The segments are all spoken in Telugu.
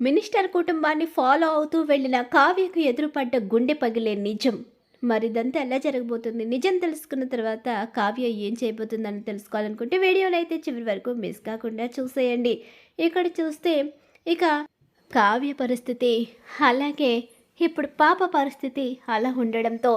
మినిస్టర్ కుటుంబాన్ని ఫాలో అవుతూ వెళ్ళిన కావ్యకు ఎదురుపడ్డ గుండె పగిలే నిజం. మరిదంతా ఎలా జరగబోతుంది? నిజం తెలుసుకున్న తర్వాత కావ్య ఏం చేయబోతుందని తెలుసుకోవాలనుకుంటే వీడియోలో అయితే చివరి వరకు మిస్ కాకుండా చూసేయండి. ఇక్కడ చూస్తే ఇక కావ్య పరిస్థితి అలాగే ఇప్పుడు పాప పరిస్థితి అలా ఉండడంతో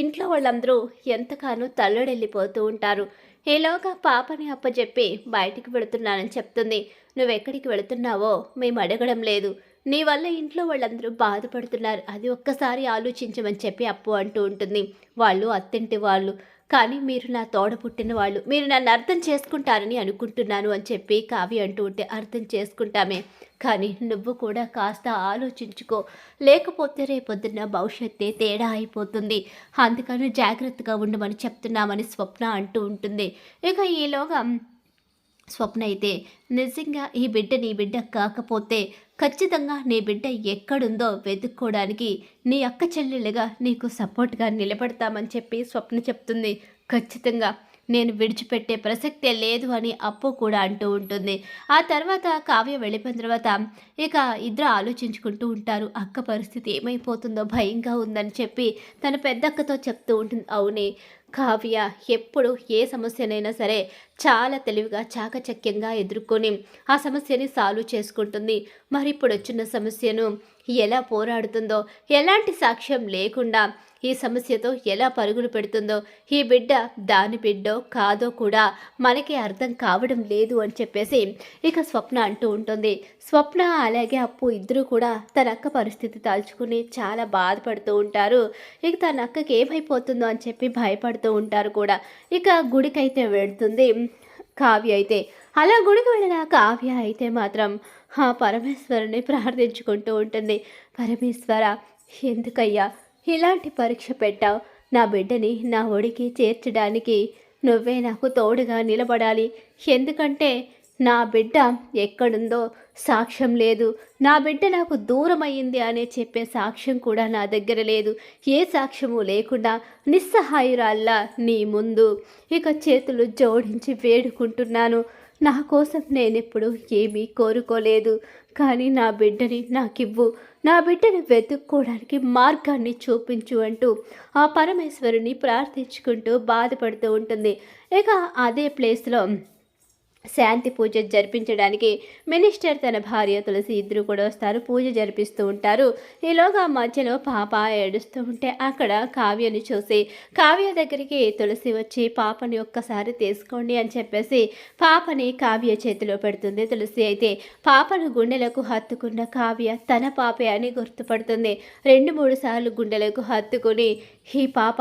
ఇంట్లో వాళ్ళందరూ ఎంతగానో తల్లడెళ్ళిపోతూ ఉంటారు. ఈలోగా పాపని అప్పచెప్పి బయటికి వెళుతున్నానని చెప్తుంది. నువ్వెక్కడికి వెళుతున్నావో మేము అడగడం లేదు. నీ వల్ల ఇంట్లో వాళ్ళందరూ బాధపడుతున్నారు. అది ఒక్కసారి ఆలోచించమని చెప్పి అప్పు అంటూ ఉంటుంది. వాళ్ళు అత్తింటి వాళ్ళు. కానీ మీరు నా తోడ పుట్టిన వాళ్ళు మీరు నన్ను అర్థం చేసుకుంటారని అనుకుంటున్నాను అని చెప్పి కావ్య అంటూ ఉంటే అర్థం చేసుకుంటామే. కానీ నువ్వు కూడా కాస్త ఆలోచించుకో. లేకపోతే రేపొద్దున్న భవిష్యత్తే తేడా అయిపోతుంది. అందుకని జాగ్రత్తగా ఉండమని చెప్తున్నామని స్వప్న అంటూ ఉంటుంది. ఇక ఈలోగా స్వప్న అయితే నిజంగా ఈ బిడ్డ నీ బిడ్డ కాకపోతే ఖచ్చితంగా నీ బిడ్డ ఎక్కడుందో వెతుక్కోవడానికి నీ అక్క చెల్లెలుగా నీకు సపోర్ట్గా నిలబడతామని చెప్పి స్వప్న చెప్తుంది. ఖచ్చితంగా నేను విడిచిపెట్టే ప్రసక్తే లేదు అని అప్పు కూడా అంటూ ఉంటుంది. ఆ తర్వాత కావ్య వెళ్ళిపోయిన తర్వాత ఇక ఇద్దరు ఆలోచించుకుంటూ ఉంటారు. అక్క పరిస్థితి ఏమైపోతుందో భయంగా ఉందని చెప్పి తన పెద్దక్కతో చెప్తూ ఉంటుంది. అవునే కావ్య ఎప్పుడు ఏ సమస్యనైనా సరే చాలా తెలివిగా చాకచక్యంగా ఎదుర్కొని ఆ సమస్యని సాల్వ్ చేసుకుంటుంది. మరి ఇప్పుడు వచ్చిన సమస్యను ఎలా పోరాడుతుందో ఎలాంటి సాక్ష్యం లేకుండా ఈ సమస్యతో ఎలా పరుగులు పెడుతుందో ఈ బిడ్డ దాని బిడ్డో కాదో కూడా మనకి అర్థం కావడం లేదు అని చెప్పేసి ఇక స్వప్న అంటూ ఉంటుంది. స్వప్న అలాగే అప్పు ఇద్దరు కూడా తన అక్క పరిస్థితి తలుచుకుని చాలా బాధపడుతూ ఉంటారు. ఇక తన అక్కకి ఏమైపోతుందో అని చెప్పి భయపడుతూ ఉంటారు కూడా. ఇక గుడికైతే వెళ్తుంది కావ్య అయితే. అలా గుడికి వెళ్ళిన కావ్య అయితే మాత్రం ఆ పరమేశ్వరుని ప్రార్థించుకుంటూ ఉంటుంది. పరమేశ్వర ఎందుకయ్యా? ఇలాంటి పరీక్ష పెట్టావు. నా బిడ్డని నా ఒడికి చేర్చడానికి నువ్వే నాకు తోడుగా నిలబడాలి. ఎందుకంటే నా బిడ్డ ఎక్కడుందో సాక్ష్యం లేదు. నా బిడ్డ నాకు దూరమయ్యింది అనే చెప్పే సాక్ష్యం కూడా నా దగ్గర లేదు. ఏ సాక్ష్యము లేకుండా నిస్సహాయురాల్లా నీ ముందు ఇక చేతులు జోడించి వేడుకుంటున్నాను. నా కోసం నేనెప్పుడు ఏమీ కోరుకోలేదు. కానీ నా బిడ్డని నాకివ్వు. నా బిడ్డని వెతుక్కోవడానికి మార్గాన్ని చూపించు అంటూ ఆ పరమేశ్వరుని ప్రార్థించుకుంటూ బాధపడుతూ ఉంటుంది. ఇక అదే ప్లేస్లో శాంతి పూజ జరిపించడానికి మినిస్టర్ తన భార్య తులసి ఇద్దరు కూడా వస్తారు. పూజ జరిపిస్తూ ఉంటారు. ఈలోగా మధ్యలో పాప ఏడుస్తూ ఉంటే అక్కడ కావ్యని చూసి కావ్య దగ్గరికి తులసి వచ్చి పాపని ఒక్కసారి తీసుకోండి అని చెప్పేసి పాపని కావ్య చేతిలో పెడుతుంది. తులసి అయితే పాపను గుండెలకు హత్తుకున్న కావ్య తన పాపే అని గుర్తుపడుతుంది. రెండు మూడు సార్లు గుండెలకు హత్తుకుని ఈ పాప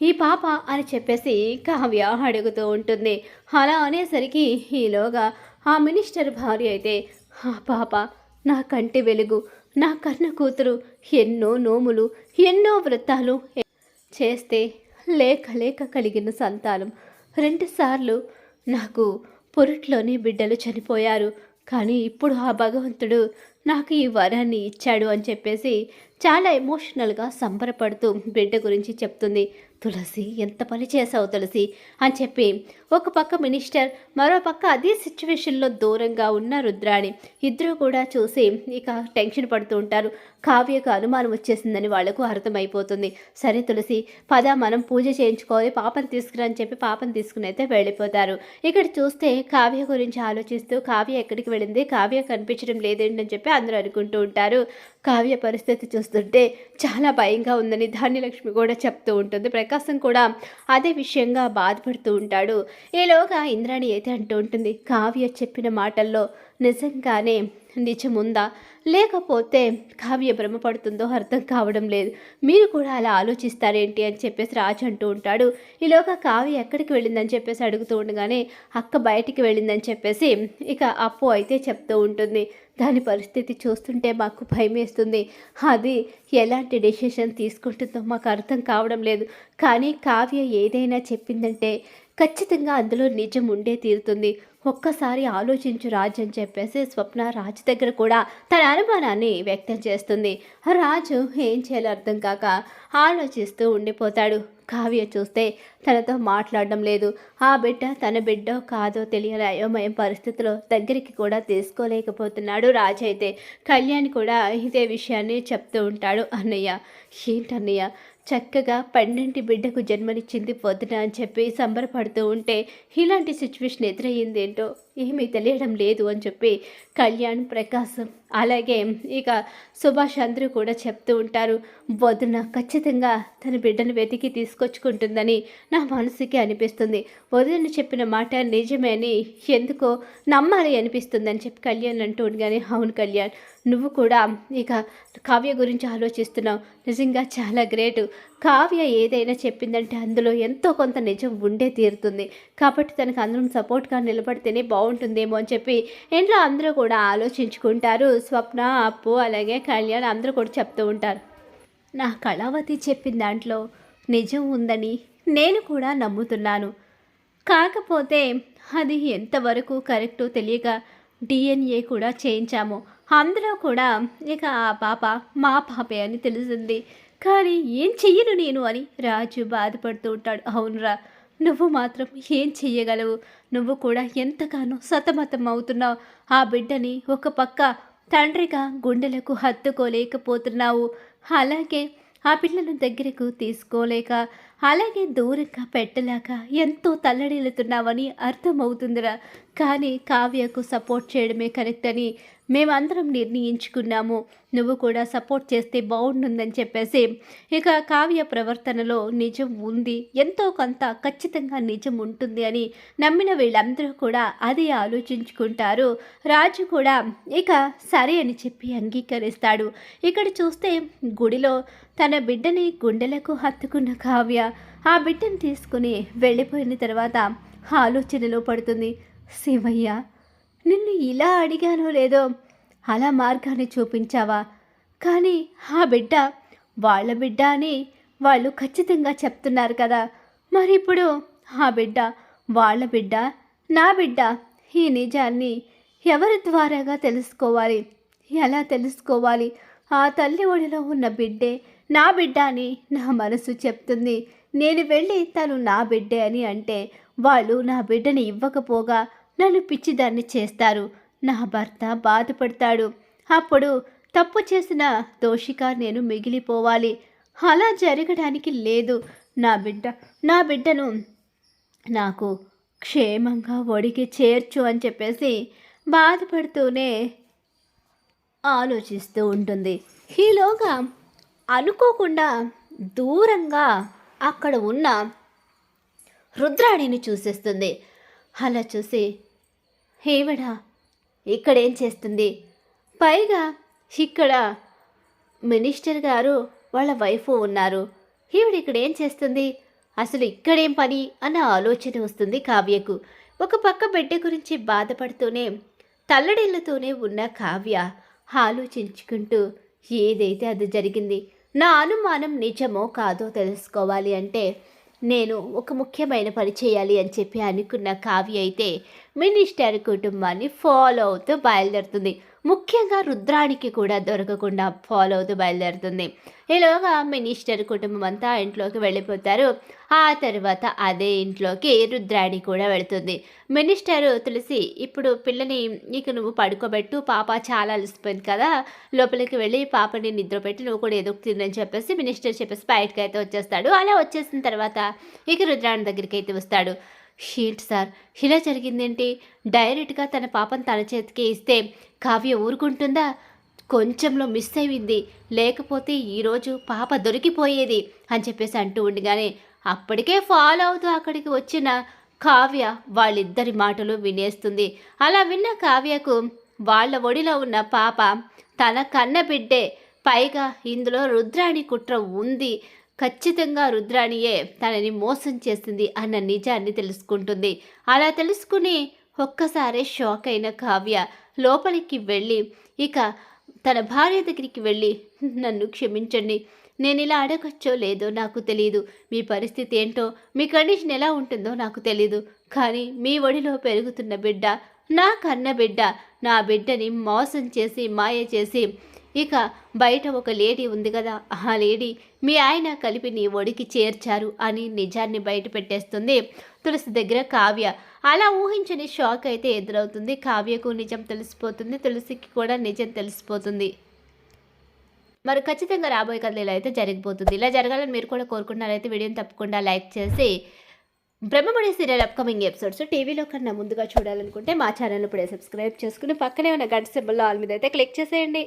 ఈ పాప అని చెప్పేసి కావ్య అడుగుతూ ఉంటుంది. అలా అనేసరికి ఈలోగా ఆ మినిస్టర్ భార్య అయితే ఆ పాప నా కంటి వెలుగు నా కన్న కూతురు ఎన్నో నోములు ఎన్నో వ్రతాలు చేస్తే లేక లేక కలిగిన సంతానం. రెండుసార్లు నాకు పొరుట్లోని బిడ్డలు చనిపోయారు. కానీ ఇప్పుడు ఆ భగవంతుడు నాకు ఈ వరాన్ని ఇచ్చాడు అని చెప్పేసి చాలా ఎమోషనల్గా సంబరపడుతూ బిడ్డ గురించి చెప్తుంది. తులసి ఎంత పని చేసావు తులసి? అని చెప్పి ఒక పక్క మినిస్టర్ మరో పక్క అదే సిచ్యువేషన్లో దూరంగా ఉన్న రుద్రాణి. ఇద్దరు కూడా చూసి ఇక టెన్షన్ పడుతూ ఉంటారు. కావ్యకు అనుమానం వచ్చేసిందని వాళ్ళకు అర్థమైపోతుంది. సరే తులసి పద మనం పూజ చేయించుకోవాలి పాపను తీసుకురా అని చెప్పి పాపను తీసుకుని అయితే వెళ్ళిపోతారు. ఇక్కడ చూస్తే కావ్య గురించి ఆలోచిస్తూ కావ్య ఎక్కడికి వెళ్ళింది? కావ్య కనిపించడం లేదేంటని చెప్పి అందరూ అనుకుంటూ ఉంటారు. కావ్య పరిస్థితి చూస్తుంటే చాలా భయంగా ఉందని ధాన్యలక్ష్మి కూడా చెప్తూ ఉంటుంది. ప్రకాశం కూడా అదే విషయంగా బాధపడుతూ ఉంటాడు. ఈలోగా ఇంద్రాణి అయితే అంటూ ఉంటుంది కావ్య చెప్పిన మాటల్లో నిజంగానే నిజముందా? లేకపోతే కావ్య భ్రమపడుతుందో అర్థం కావడం లేదు. మీరు కూడా అలా ఆలోచిస్తారేంటి? అని చెప్పేసి రాజు అంటూ ఉంటాడు. ఈలోగా కావ్య ఎక్కడికి వెళ్ళిందని చెప్పేసి అడుగుతూ ఉండగానే అక్క బయటికి వెళ్ళిందని చెప్పేసి ఇక అప్పు అయితే చెప్తూ ఉంటుంది. దాని పరిస్థితి చూస్తుంటే మాకు భయం వేస్తుంది అది ఎలాంటి డెసిషన్ తీసుకుంటుందో మాకు అర్థం కావడం లేదు. కానీ కావ్య ఏదైనా చెప్పిందంటే ఖచ్చితంగా అందులో నిజం ఉండే తీరుతుంది. ఒక్కసారి ఆలోచించు రాజు అని చెప్పేసి స్వప్న రాజు దగ్గర కూడా తన అనుమానాన్ని వ్యక్తం చేస్తుంది. రాజు ఏం చేయాలో అర్థం కాక ఆలోచిస్తూ ఉండిపోతాడు. కావ్య చూస్తే తనతో మాట్లాడడం లేదు. ఆ బిడ్డ తన బిడ్డో కాదో తెలియని అయోమయం పరిస్థితిలో దగ్గరికి కూడా తీసుకోలేకపోతున్నాడు రాజు అయితే. కళ్యాణ్ కూడా ఇదే విషయాన్ని చెప్తూ ఉంటాడు అన్నయ్య. ఏంటన్నయ్య? చక్కగా పన్నెండు బిడ్డకు జన్మనిచ్చింది పొద్దున అని చెప్పి సంబరపడుతూ ఉంటే ఇలాంటి సిచ్యువేషన్ ఎదురయ్యిందేంటో ఏమీ తెలియడం లేదు అని చెప్పి కళ్యాణ్ ప్రకాశం అలాగే ఇక సుభాష్ అందరూ కూడా చెప్తూ ఉంటారు వదిన ఖచ్చితంగా తన బిడ్డను వెతికి తీసుకొచ్చుకుంటుందని నా మనసుకి అనిపిస్తుంది. వదిన చెప్పిన మాట నిజమే అని ఎందుకో నమ్మాలి అనిపిస్తుంది అని చెప్పి కళ్యాణ్ అంటూ ఉండగానే అవును కళ్యాణ్ నువ్వు కూడా ఇక కావ్య గురించి ఆలోచిస్తున్నావు. నిజంగా చాలా గ్రేటు. కావ్య ఏదైనా చెప్పిందంటే అందులో ఎంతో కొంత నిజం ఉండే తీరుతుంది. కాబట్టి తనకు అందరం సపోర్ట్గా నిలబడితేనే బాగుంటుందేమో అని చెప్పి ఇంట్లో అందరూ కూడా ఆలోచించుకుంటారు. స్వప్న అప్పు అలాగే కళ్యాణ్ అందరూ కూడా చెప్తూ ఉంటారు. నా కళావతి చెప్పిన దాంట్లో నిజం ఉందని నేను కూడా నమ్ముతున్నాను. కాకపోతే అది ఎంతవరకు కరెక్టో తెలియక డిఎన్ఏ కూడా చేయించాము. అందులో కూడా ఇక ఆ పాప మా పాపే అని తెలిసింది కానీ ఏం చెయ్యను నేను అని రాజు బాధపడుతూ ఉంటాడు. అవునురా నువ్వు మాత్రం ఏం చెయ్యగలవు? నువ్వు కూడా ఎంతగానో సతమతం అవుతున్నావు. ఆ బిడ్డని ఒక పక్క తండ్రిగా గుండెలకు హత్తుకోలేకపోతున్నావు. అలాగే ఆ పిల్లను దగ్గరకు తీసుకోలేక అలాగే దూరంగా పెట్టలేక ఎంతో తల్లడిల్లుతున్నావని అర్థమవుతుందిరా. కానీ కావ్యకు సపోర్ట్ చేయడమే కరెక్ట్ అని మేమందరం నిర్ణయించుకున్నాము. నువ్వు కూడా సపోర్ట్ చేస్తే బాగుంటుందని చెప్పేసి. ఇక కావ్య ప్రవర్తనలో నిజం ఉంది. ఎంతో కొంత ఖచ్చితంగా నిజం ఉంటుంది అని నమ్మిన వీళ్ళందరూ కూడా అదే ఆలోచించుకుంటారు. రాజు కూడా ఇక సరే అని చెప్పి అంగీకరిస్తాడు. ఇక్కడ చూస్తే గుడిలో తన బిడ్డని గుండెలకు హత్తుకున్న కావ్య ఆ బిడ్డను తీసుకుని వెళ్ళిపోయిన తర్వాత ఆలోచనలో పడుతుంది. శివయ్య నిన్ను ఇలా అడిగానో లేదో అలా మార్గాన్ని చూపించావా? కానీ ఆ బిడ్డ వాళ్ళ బిడ్డ అని వాళ్ళు ఖచ్చితంగా చెప్తున్నారు కదా. మరి ఇప్పుడు ఆ బిడ్డ వాళ్ళ బిడ్డ నా బిడ్డ ఈ నిజాన్ని ఎవరి ద్వారాగా తెలుసుకోవాలి? ఎలా తెలుసుకోవాలి? ఆ తల్లి ఒడిలో ఉన్న బిడ్డే నా బిడ్డ అని నా మనసు చెప్తుంది. నేను వెళ్ళి తను నా బిడ్డే అని అంటే వాళ్ళు నా బిడ్డని ఇవ్వకపోగా నన్ను పిచ్చిదాన్ని చేస్తారు. నా భర్త బాధపడతాడు. అప్పుడు తప్పు చేసిన దోషిగా నేను మిగిలిపోవాలి. అలా జరగడానికి లేదు. నా బిడ్డ నా బిడ్డను నాకు క్షేమంగా ఒడికి చేర్చు అని చెప్పేసి బాధపడుతూనే ఆలోచిస్తూ ఉంటుంది. ఈలోగా అనుకోకుండా దూరంగా అక్కడ ఉన్న రుద్రాణిని చూసేస్తుంది. అలా చూసి హేవడా ఇక్కడేం చేస్తుంది? పైగా ఇక్కడ మినిస్టర్ గారు వాళ్ళ వైఫ్ ఉన్నారు. ఈవిడ ఇక్కడ ఏం చేస్తుంది? అసలు ఇక్కడేం పని? అన్న ఆలోచన వస్తుంది కావ్యకు. ఒక పక్క బిడ్డ గురించి బాధపడుతూనే తల్లడిల్లుతూనే ఉన్న కావ్య ఆలోచించుకుంటూ ఏదైతే అది జరిగింది నా అనుమానం నిజమో కాదో తెలుసుకోవాలి అంటే నేను ఒక ముఖ్యమైన పని చేయాలి అని చెప్పి అనుకున్న కావ్య అయితే మినిస్టర్ కుటుంబాన్ని ఫాలో అవుతూ బయలుదేరుతుంది. ముఖ్యంగా రుద్రానికి కూడా దొరకకుండా ఫాలో అవుతూ బయలుదేరుతుంది. ఈలోగా మినిస్టర్ కుటుంబం అంతా ఇంట్లోకి వెళ్ళిపోతారు. ఆ తర్వాత అదే ఇంట్లోకి రుద్రాణి కూడా వెళుతుంది. మినిస్టర్ తులసి ఇప్పుడు పిల్లని నీకు నువ్వు పడుకోబెట్టు పాప చాలా అలసిపోయింది కదా లోపలికి వెళ్ళి పాపని నిద్రపెట్టి నువ్వు కూడా ఏదో తిందని చెప్పేసి మినిస్టర్ చెప్పేసి బయటకు అయితే వచ్చేస్తాడు. అలా వచ్చేసిన తర్వాత ఇక రుద్రాణి దగ్గరికి అయితే వస్తాడు. షీల్డ్ సార్ ఇలా జరిగిందేంటి? డైరెక్ట్గా తన పాపం తన చేతికి ఇస్తే కావ్య ఊరుకుంటుందా? కొంచెంలో మిస్ అయింది లేకపోతే ఈరోజు పాప దొరికిపోయేది అని చెప్పేసి అంటూ ఉండగానే అప్పటికే ఫాలో అవుతూ అక్కడికి వచ్చిన కావ్య వాళ్ళిద్దరి మాటలు వినేస్తుంది. అలా విన్న కావ్యకు వాళ్ళ ఒడిలో ఉన్న పాప తన కన్న బిడ్డే పైగా ఇందులో రుద్రాణి కుట్ర ఉంది ఖచ్చితంగా రుద్రాణియే తనని మోసం చేసింది అన్న నిజాన్ని తెలుసుకుంటుంది. అలా తెలుసుకుని ఒక్కసారే షాక్ అయిన కావ్య లోపలికి వెళ్ళి ఇక తన భార్య దగ్గరికి వెళ్ళి నన్ను క్షమించండి. నేను ఇలా అడగచ్చో లేదో నాకు తెలియదు మీ పరిస్థితి ఏంటో మీ కండిషన్ ఎలా ఉంటుందో నాకు తెలియదు కానీ మీ ఒడిలో పెరుగుతున్న బిడ్డ నా కన్న బిడ్డ నా బిడ్డని మోసం చేసి మాయ చేసి ఇక బయట ఒక లేడీ ఉంది కదా ఆ లేడీ మీ ఆయన కలిపి నీ ఒడికి చేర్చారు అని నిజాన్ని బయట పెట్టేస్తుంది తులసి దగ్గర కావ్య. అలా ఊహించని షాక్ అయితే ఎదురవుతుంది. కావ్యకు నిజం తెలిసిపోతుంది. తులసికి కూడా నిజం తెలిసిపోతుంది. మరి ఖచ్చితంగా రాబోయే కథలు ఇలా అయితే జరిగిపోతుంది. ఇలా జరగాలని మీరు కూడా కోరుకున్నారైతే వీడియోని తప్పకుండా లైక్ చేసి బ్రహ్మముడి సీరియల్ అప్కమింగ్ ఎపిసోడ్స్ టీవీలో కన్నా ముందుగా చూడాలనుకుంటే మా ఛానల్ ఇప్పుడే సబ్స్క్రైబ్ చేసుకుని పక్కనే ఉన్న గంట సింబల్లో ఆల్ మీద అయితే క్లిక్ చేసేయండి.